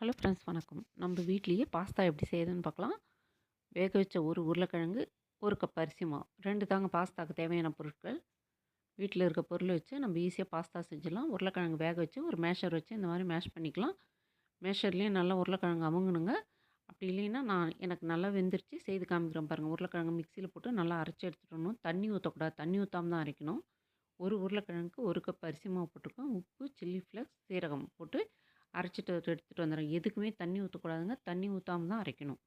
Hello friends வணக்கம். நம்ம வீட்லேயே பாஸ்தா எப்படி செய்யுதுன்னு பார்க்கலாம். வேக வச்ச ஒரு உருளைக்கிழங்கு ஒரு கப் அரிசி மாவு. ரெண்டு தாங்க பாஸ்தாக்கு தேவையான பொருட்கள். வீட்டில் இருக்க பொருள் வச்சு நம்ம ஈஸியாக பாஸ்தா செஞ்சிடலாம். உருளைக்கிழங்கு வேக வச்சு ஒரு மேஷர் வச்சு இந்த மாதிரி மேஷ் பண்ணிக்கலாம். மேஷர்லேயும் நல்லா உருளைக்கிழங்கு அமுங்கணுங்க. அப்படி இல்லைன்னா நான் எனக்கு நல்லா வெந்துருச்சு. செய்து காமிக்கிறேன் பாருங்கள் உருளைக்கிழங்கு மிக்சியில் போட்டு நல்லா அரைச்சி எடுத்துகிட்டு தண்ணி ஊற்றக்கூடாது தண்ணி ஊற்றாம தான் அரைக்கணும். ஒரு உருளைக்கிழங்குக்கு ஒரு கப் அரிசி மாவு போட்டிருக்கோம். உப்பு சில்லி ஃப்ளக்ஸ் சீரகம் போட்டு அரைச்சிட்டு எடுத்துகிட்டு வந்துடுறோம் எதுக்குமே தண்ணி ஊற்றக்கூடாதுங்க தண்ணி ஊற்றாம தான் அரைக்கணும்.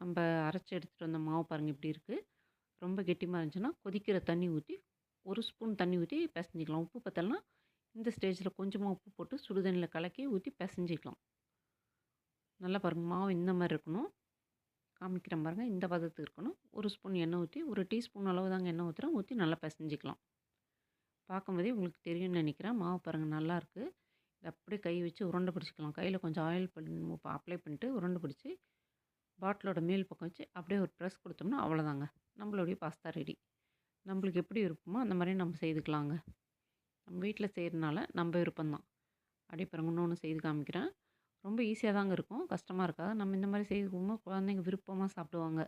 நம்ம அரைச்சி எடுத்துகிட்டு வந்த மாவு பாருங்கள் இப்படி இருக்குது ரொம்ப கெட்டிமாக இருந்துச்சுன்னா கொதிக்கிற தண்ணி ஊற்றி ஒரு ஸ்பூன் தண்ணி ஊற்றி பிசைஞ்சிக்கலாம். உப்பு பத்தலைனா இந்த ஸ்டேஜில் கொஞ்சமாக உப்பு போட்டு சுடுதண்ணியில் கலக்கி ஊற்றி பிசைஞ்சிக்கலாம். நல்லா பாருங்கள் மாவு இந்த மாதிரி இருக்கணும். காமிக்கிறேன் பாருங்கள் இந்த பதத்துக்கு இருக்கணும். ஒரு ஸ்பூன் எண்ணெய் ஊற்றி ஒரு டீஸ்பூன் அளவு தாங்க எண்ணெய் ஊற்றுறேன் ஊற்றி நல்லா பிசைஞ்சிக்கலாம். பார்க்கும்போதே உங்களுக்கு தெரியும்னு நினைக்கிறேன். மாவு பாருங்கள் நல்லாயிருக்கு அப்படியே கை வச்சு உருண்டை பிடிச்சிக்கலாம். கையில் கொஞ்சம் ஆயில் பண்ணி அப்ளை பண்ணிட்டு உருண்டை பிடிச்சி பாட்டிலோட மேல் பக்கம் வச்சு அப்படியே ஒரு ப்ரெஸ் கொடுத்தோம்னா அவ்வளோதாங்க. நம்மளுடைய பாஸ்தா ரெடி நம்மளுக்கு எப்படி விருப்பமோ அந்த மாதிரி நம்ம செய்துக்கலாங்க. நம்ம வீட்டில் செய்கிறதுனால நம்ம விருப்பம்தான். அப்படியே பிறகு இன்னொன்று செய்து காமிக்கிறேன். ரொம்ப ஈஸியாக தாங்க இருக்கும். கஷ்டமாக இருக்காது. நம்ம இந்த மாதிரி செய்து போகும்போது குழந்தைங்க விருப்பமாக சாப்பிடுவாங்க.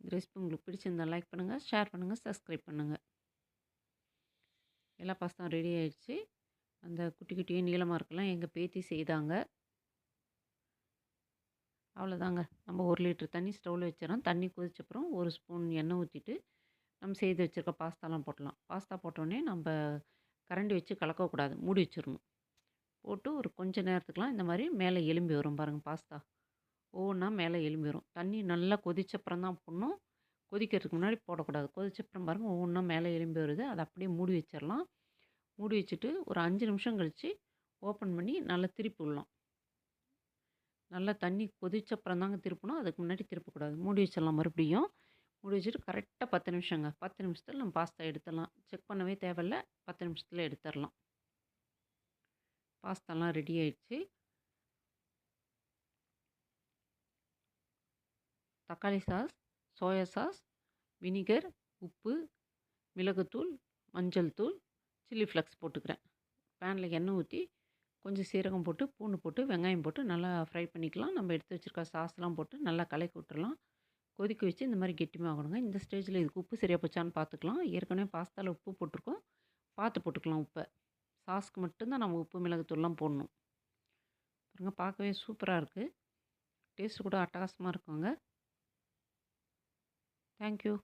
இந்த ரெசிபி உங்களுக்கு பிடிச்சிருந்தால் லைக் பண்ணுங்கள் ஷேர் பண்ணுங்கள் சப்ஸ்கிரைப் பண்ணுங்கள் எல்லா பாஸ்தாவும் ரெடி ஆகிடுச்சு அந்த குட்டி குட்டியும் நீளமாக இருக்கலாம். எங்கள் பேத்தி செய்தாங்க. அவ்வளோதாங்க. நம்ம ஒரு லிட்டர் தண்ணி ஸ்டவ்வில் வச்சிடறோம். தண்ணி கொதிச்சப்புறம் ஒரு ஸ்பூன் எண்ணெய் ஊற்றிட்டு நம்ம செய்து வச்சுருக்க பாஸ்தாலாம் போட்டலாம். பாஸ்தா போட்டோடனே நம்ம கரண்டி வச்சு கலக்கக்கூடாது. மூடி வச்சிடணும். போட்டு ஒரு கொஞ்ச நேரத்துக்குலாம் இந்த மாதிரி மேலே எலும்பி வரும் பாருங்கள் பாஸ்தா. ஒவ்வொன்றா மேலே எலும்பி வரும். தண்ணி நல்லா கொதிச்சப்புறம் தான் போடணும். கொதிக்கிறதுக்கு முன்னாடி போடக்கூடாது. கொதிச்சப்புறம் பாருங்கள் ஒவ்வொன்றும் மேலே எலும்பி வருது. அதை அப்படியே மூடி வச்சிடலாம். மூடி வச்சுட்டு ஒரு அஞ்சு நிமிஷம் கழித்து ஓப்பன் பண்ணி நல்லா திருப்பி விடலாம். நல்லா தண்ணி கொதிச்சப்புறம் தாங்க திருப்பணும். அதுக்கு முன்னாடி திருப்பக்கூடாது. மூடி வச்சிடலாம் மறுபடியும். மூடி வச்சுட்டு கரெக்டாக பத்து நிமிஷங்க. பத்து நிமிஷத்தில் நம்ம பாஸ்தா எடுத்துடலாம். செக் பண்ணவே தேவையில்ல. பத்து நிமிஷத்தில் எடுத்துடலாம். பாஸ்தாலாம் ரெடி ஆயிடுச்சு. தக்காளி சாஸ் சோயா சாஸ் வினிகர் உப்பு மிளகுத்தூள் மஞ்சள் தூள் சில்லி ஃப்ளக்ஸ் போட்டுக்கிறேன். பேனில் எண்ணெய் ஊற்றி கொஞ்சம் சீரகம் போட்டு பூண்டு போட்டு வெங்காயம் போட்டு நல்லா ஃப்ரை பண்ணிக்கலாம். நம்ம எடுத்து வச்சுருக்க சாஸ்லாம் போட்டு நல்லா கலக்கி விட்டுறலாம். கொதிக்க வச்சு இந்த மாதிரி கெட்டிமாகணுங்க இந்த ஸ்டேஜில் இதுக்கு உப்பு சரியாக போச்சான்னு பார்த்துக்கலாம். ஏற்கனவே பாஸ்தாவில் உப்பு போட்டிருக்கோம். பார்த்து போட்டுக்கலாம் உப்பை. சாஸ்க்கு மட்டும்தான் நம்ம உப்பு மிளகுத்தூள்லாம் போடணும். பாருங்கள் பார்க்கவே சூப்பராக இருக்குது டேஸ்ட்டு கூட அட்டகாசமாக இருக்குங்க. Thank you.